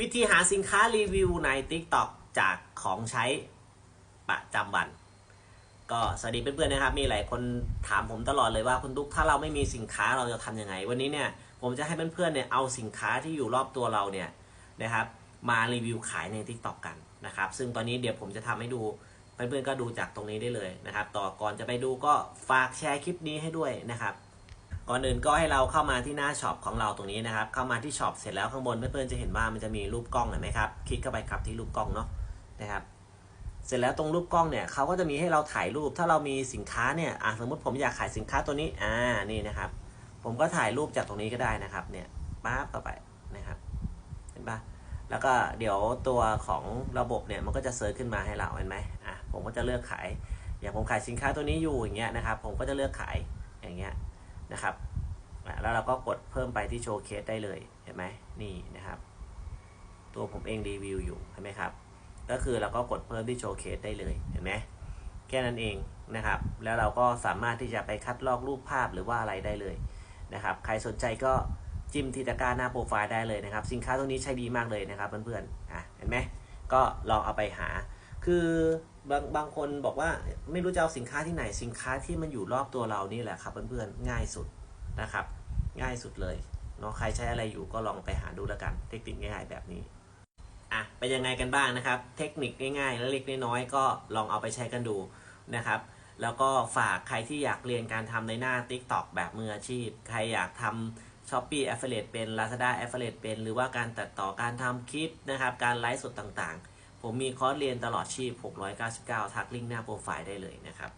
วิธีหาสินค้ารีวิวใน TikTok จากของใช้ประจำวัน ก็สวัสดีเพื่อนๆนะครับ มีหลายคนถามผมตลอดเลยว่าคุณตุ๊กถ้าเราไม่มีสินค้าเราจะทำยังไง วันนี้เนี่ยผมจะให้เพื่อนๆเนี่ยเอาสินค้าที่อยู่รอบตัวเราเนี่ยนะครับ มารีวิวขายใน TikTok กันนะครับ ซึ่งตอนนี้เดี๋ยวผมจะทำให้ดูเพื่อนๆก็ดูจากตรงนี้ได้เลยนะครับ ต่อก่อนจะไปดูก็ฝากแชร์คลิปนี้ให้ด้วยนะครับ ก่อนอื่นก็ให้เราเข้ามาที่หน้าช็อปของเราตรงนี้นะครับ เข้ามาที่ช็อปเสร็จแล้วข้างบนเพื่อนๆจะเห็นว่ามันจะมีรูปกล้องเห็นไหมครับ คลิกเข้าไปครับที่รูปกล้องเนาะนะครับ เสร็จแล้วตรงรูปกล้องเนี่ยเขาก็จะมีให้เราถ่ายรูป ถ้าเรามีสินค้าเนี่ยอะสมมติผมอยากขายสินค้าตัวนี้ อ่า นี่นะครับ ผมก็ถ่ายรูปจากตรงนี้ก็ได้นะครับ เนี่ยปั๊บเข้าไปนะครับ เห็นปะแล้วก็เดี๋ยวตัวของระบบเนี่ยมันก็จะเซิร์ชขึ้นมาให้เราเห็นไหมอะผมก็จะเลือกขาย อย่างผมขายสินค้าตัวนี้อยู่อย่างเงี้ยนะครับ ผมก็จะเลือกขายอย่างเงี้ย นะครับแล้วเราก็กดเพิ่มไปที่โชว์เคสได้เลยเห็นไหมนี่นะครับ ตัวผมเองรีวิวอยู่เห็นไหมครับ ก็คือเราก็กดเพิ่มที่โชว์เคสได้เลยเห็นไหมแค่นั้นเองนะครับ แล้วเราก็สามารถที่จะไปคัดลอกรูปภาพหรือว่าอะไรได้เลยนะครับ ใครสนใจก็จิ้มที่ตะกร้าหน้าโปรไฟล์ได้เลยนะครับ สินค้าตัวนี้ใช้ดีมากเลยนะครับเพื่อนๆอะเห็นไหมก็ลองเอาไปหา คือ บางบางคนบอกว่าไม่รู้จะเอาสินค้าที่ไหนสินค้าที่มันอยู่รอบตัวเรานี่แหละครับเพื่อนๆง่ายสุดนะครับ ง่ายสุดเลยเนาะใครใช้อะไรอยู่ก็ลองไปหาดูแล้วกันเทคนิคง่ายๆแบบนี้อะเป็นยังไงกันบ้างนะครับ เทคนิคง่ายๆและเล็กน้อยๆก็ลองเอาไปใช้กันดูนะครับ แล้วก็ฝากใครที่อยากเรียนการทำในหน้า TikTok แบบมืออาชีพ ใครอยากทำ Shopee Affiliate เป็น Lazada Affiliate เป็น หรือว่าการตัดต่อการทำคลิปนะครับ การไลฟ์สดต่างๆ ผมมีคอร์สเรียนตลอดชีพ 699 ทักลิงก์หน้าโปรไฟล์ได้เลยนะครับ